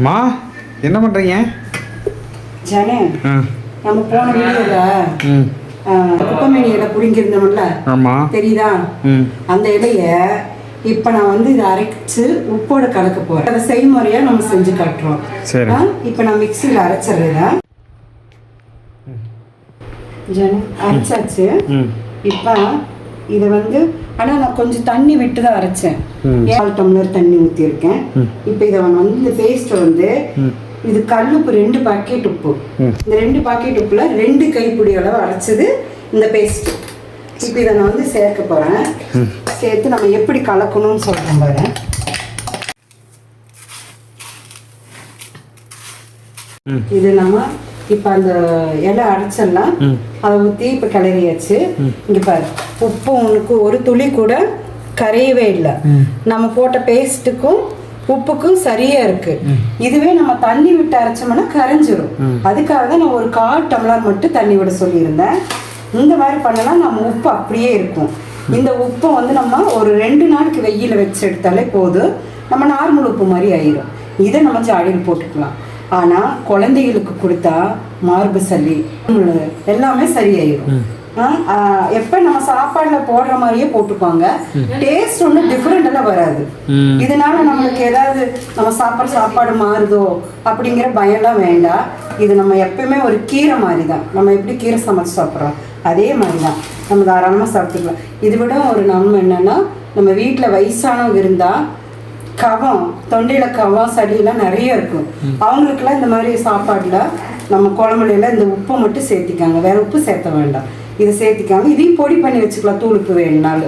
மா என்ன பண்ணுறீங்க ஜனே நம்ம போன வீடியோல ம். குப்பமேனி இலை புடுங்கியிருந்தோம்ல ஆமாம் தெரியுதா? அந்த இலைய இப்ப நான் வந்து இதை அரைச்சு உப்போட கலக்க போறேன். அதை செய்முறையா நம்ம செஞ்சு காட்டுறோம். சரி. இப்ப நான் மிக்சியில் அரைச்சிடுறேன் ஜனு அரைச்சாச்சு. இப்போ இதை வந்து ஆனால் நான் கொஞ்சம் தண்ணி விட்டு தான் அரைச்சேன். ஏழு டம்ளர் தண்ணி ஊற்றிருக்கேன். இப்போ இதை வந்து இந்த பேஸ்ட்டை வந்து. இது கல்லுப்பு ரெண்டு பாக்கெட் உப்பு. இந்த ரெண்டு பாக்கெட் உப்புல ரெண்டு கைப்பிடி அளவு அரைச்சது இந்த பேஸ்ட் இப்போ இதை நான் வந்து சேர்க்க போகிறேன் சேர்த்து நம்ம எப்படி கலக்கணும்னு சொல்கிறேன் பாரு. இது நம்ம இப்போ அந்த இலை அரைச்சிடலாம் ம். அதை ஊற்றி இப்போ கிளறியாச்சு இங்கே பாரு உப்பு உனக்கு ஒரு துளி கூட கரையவே இல்லை. நம்ம போட்ட பேஸ்ட்டுக்கும் உப்புக்கும் சரியா இருக்கு. இதுவே நம்ம தண்ணி விட்டு அரைச்சோம்னா கரைஞ்சிரும். அதுக்காக தான் நான் ஒரு கால் டம்ளர் மட்டும் தண்ணி விட சொல்லியிருந்தேன். இந்த மாதிரி பண்ணலாம் நம்ம உப்பு அப்படியே இருக்கும். இந்த உப்பை வந்து நம்ம ஒரு ரெண்டு நாளைக்கு வெயில வச்சு எடுத்தாலே போதும் நம்ம நார்மல் உப்பு மாதிரி ஆயிரும். இதை நம்ம ஜாடியில் போட்டுக்கலாம். ஆனா குழந்தைகளுக்கு கொடுத்தா மார்பு சளி எல்லாமே ஆ, எப்ப நம்ம சாப்பாடுல போடுற மாதிரியே போட்டுப்பாங்க. டேஸ்ட் ஒன்றும் டிஃப்ரெண்ட் எல்லாம் வராது. இதனால நம்மளுக்கு ஏதாவது நம்ம சாப்பிட்ற சாப்பாடு மாறுதோ அப்படிங்கிற பயம்லாம் வேண்டாம். இது நம்ம எப்பயுமே ஒரு கீரை மாதிரி தான் நம்ம எப்படி கீரை சமைச்சு சாப்பிட்றோம்? அதே மாதிரி தான் நம்ம தாராளமாக சாப்பிட்டுக்கலாம். இது விட ஒரு நன்மை என்னன்னா நம்ம வீட்டில் வயசானவங்க இருந்தால் கவம் தொண்டையில கவம் சளியெல்லாம் நிறைய இருக்கும். அவங்களுக்குலாம் இந்த மாதிரி சாப்பாடுல நம்ம குழம்புல எல்லாம் இந்த உப்பை மட்டும் சேர்த்திக்காங்க. வேற உப்பு சேர்த்த வேண்டாம். இதை சேர்த்திக்காங்க இதையும் பொடி பண்ணி வச்சுக்கலாம். தூள் உப்பு வேணுனாலும்